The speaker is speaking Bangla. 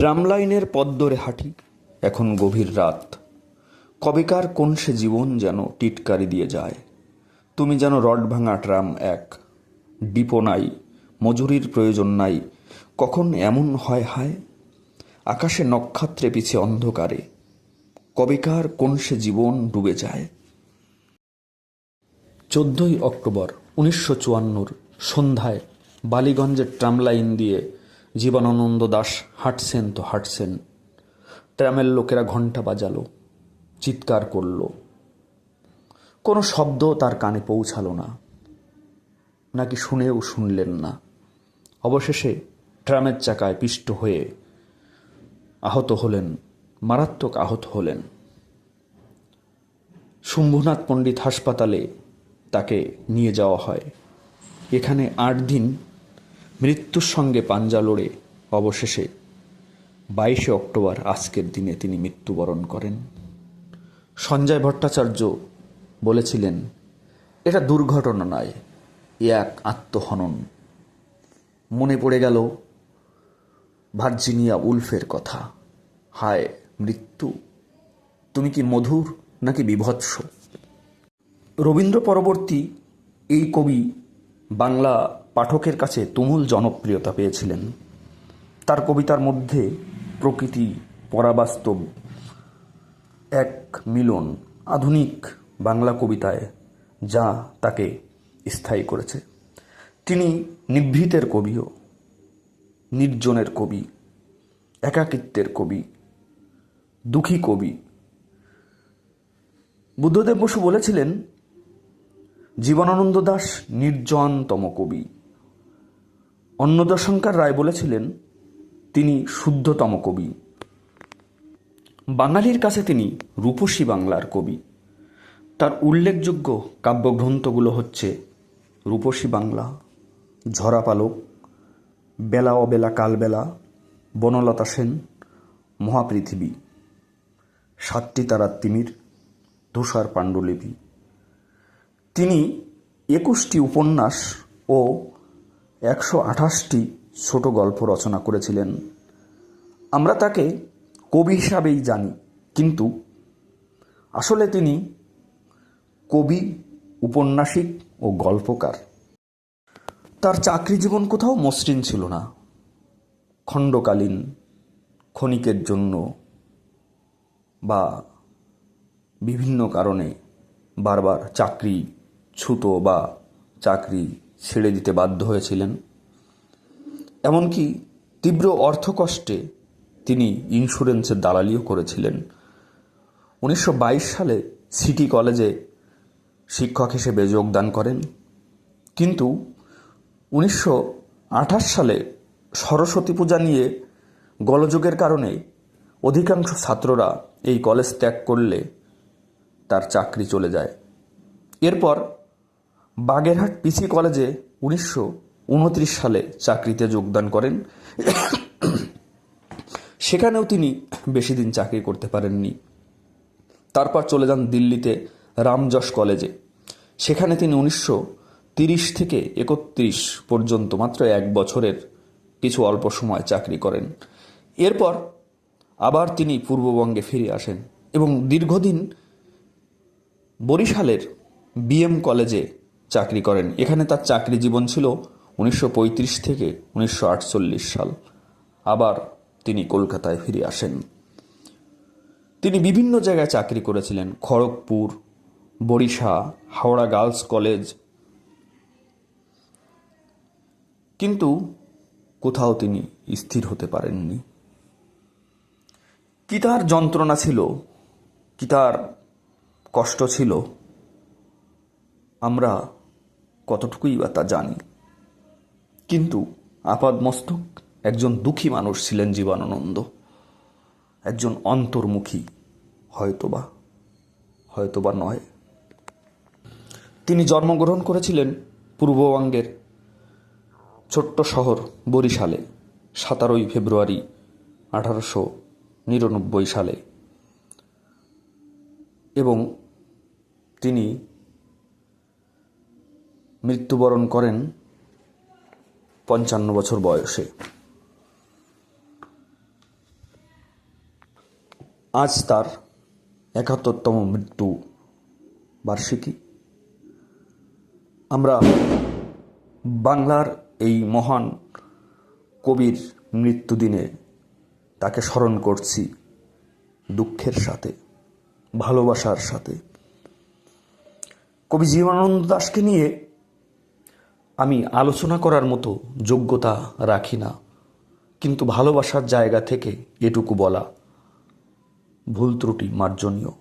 ট্রামলাইনের পথ ধরে হাঁটি এখন গভীর রাত। কবেকার কোন সে জীবন যেন টিটকারি দিয়ে যায়। তুমি যেন রড ভাঙা ট্রাম এক। ডিপো নাই মজুরির প্রয়োজন নাই, কখন এমন হয় হায়? আকাশে নক্ষত্রে পিছে অন্ধকারে, কবেকার কোন সে জীবন ডুবে যায়? চোদ্দই অক্টোবর, উনিশশো চুয়ান্নর সন্ধ্যায় বালিগঞ্জের ট্রামলাইন দিয়ে জীবনানন্দ দাস, হাঁটছেন তো হাঁটছেন। ট্রামের লোকেরা ঘণ্টা বাজালো, চিৎকার করল। কোনো শব্দ তার কানে পৌঁছালো না, নাকি শুনেও শুনলেন না। অবশেষে ট্রামের চাকায় পিষ্ট হয়ে আহত হলেন, মারাত্মক আহত হলেন। শম্ভুনাথ পণ্ডিত হাসপাতালে তাকে নিয়ে যাওয়া হয়। এখানে আট দিন মৃত্যুর সঙ্গে পাঞ্জা লড়ে অবশেষে বাইশে অক্টোবর আজকের দিনে তিনি মৃত্যুবরণ করেন। সঞ্জয় ভট্টাচার্য বলেছিলেন, এটা দুর্ঘটনা নয়, এ এক আত্মহনন। মনে পড়ে গেল ভার্জিনিয়া উলফের কথা, হায়, মৃত্যু? তুমি কি মধুর নাকি বিভৎস? রবীন্দ্র পরবর্তী এই কবি বাংলা পাঠকের কাছে তুমুল জনপ্রিয়তা পেয়েছিলেন। তার কবিতার মধ্যে প্রকৃতি পরাবাস্তব এক মিলন আধুনিক বাংলা কবিতায় যা তাকে স্থায়ী করেছে। তিনি নিভৃতের কবিও, নির্জনের কবি, একাকিত্বের কবি, দুঃখী কবি। বুদ্ধদেব বসু বলেছিলেন, জীবনানন্দ দাস নির্জনতম কবি। অন্নদাশঙ্কর রায় বলেছিলেন, তিনি শুদ্ধতম কবি। বাঙালির কাছে তিনি রূপসী বাংলার কবি। তার উল্লেখযোগ্য কাব্যগ্রন্থগুলো হচ্ছে রূপসী বাংলা ঝরা পালক বেলা অবেলা কালবেলা, বনলতা সেন, মহাপৃথিবী, সাতটি তারার তিমির তুষার পাণ্ডুলিপি। তিনি একুশটি উপন্যাস ও একশো আঠাশটি ছোট গল্প রচনা করেছিলেন। আমরা তাকে কবি হিসাবেই জানি, কিন্তু আসলে তিনি কবি, উপন্যাসিক ও গল্পকার। তার চাকরি জীবন কোথাও মসৃণ ছিল না। খণ্ডকালীন ক্ষণিকের জন্য বা বিভিন্ন কারণে বারবার চাকরি ছুতো বা চাকরি ছেড়ে দিতে বাধ্য হয়েছিলেন। এমনকি তীব্র অর্থকষ্টে তিনি ইন্স্যুরেন্সের দালালিও করেছিলেন। উনিশশো বাইশ সালে সিটি কলেজে শিক্ষক হিসেবে যোগদান করেন। কিন্তু উনিশশো আঠাশ সালে সরস্বতী পূজা নিয়ে গলযোগের কারণে অধিকাংশ ছাত্ররা এই কলেজ ত্যাগ করলে তার চাকরি চলে যায়। এরপর বাগেরহাট পিসি কলেজে উনিশশো উনত্রিশ সালে চাকরিতে যোগদান করেন। সেখানেও তিনি বেশি দিন চাকরি করতে পারেননি। তারপর চলে যান দিল্লিতে রামযশ কলেজে। সেখানে তিনি উনিশশো তিরিশ থেকে একত্রিশ পর্যন্ত মাত্র এক বছরের কিছু অল্প সময় চাকরি করেন। এরপর আবার তিনি পূর্ববঙ্গে ফিরে আসেন এবং দীর্ঘদিন বরিশালের বিএম কলেজে চাকরি করেন। এখানে তার চাকরি জীবন ছিল উনিশশো পঁয়ত্রিশ থেকে উনিশশো আটচল্লিশ সাল। আবার তিনি কলকাতায় ফিরে আসেন। তিনি বিভিন্ন জায়গায় চাকরি করেছিলেন। Kharagpur, Barisha, Howrah girls college. কিন্তু কোথাও তিনি স্থির হতে পারেননি। কি তার যন্ত্রণা ছিল? কি তার কষ্ট ছিল? আমরা কতটুকুই বা তা জানি। কিন্তু আপাদমস্তক একজন দুঃখী মানুষ ছিলেন জীবনানন্দ। একজন অন্তর্মুখী, হয়তোবা হয়তোবা নয়। তিনি জন্মগ্রহণ করেছিলেন পূর্ববঙ্গের ছোট্ট শহর বরিশালে, সতেরোই ফেব্রুয়ারি আঠারোশো নিরানব্বই সালে। এবং তিনি মৃত্যুবরণ করেন পঞ্চান্ন বছর বয়সে। আজ তার একাত্তরতম মৃত্যু বার্ষিকী। আমরা বাংলার এই মহান কবির মৃত্যুদিনে তাকে স্মরণ করছি দুঃখের সাথে, ভালোবাসার সাথে। কবি জীবনানন্দ দাশকে নিয়ে আমি আলোচনা করার মতো যোগ্যতা রাখি না, কিন্তু ভালোবাসার জায়গা থেকে এটুকু বলা ভুল ত্রুটি মার্জনীয়।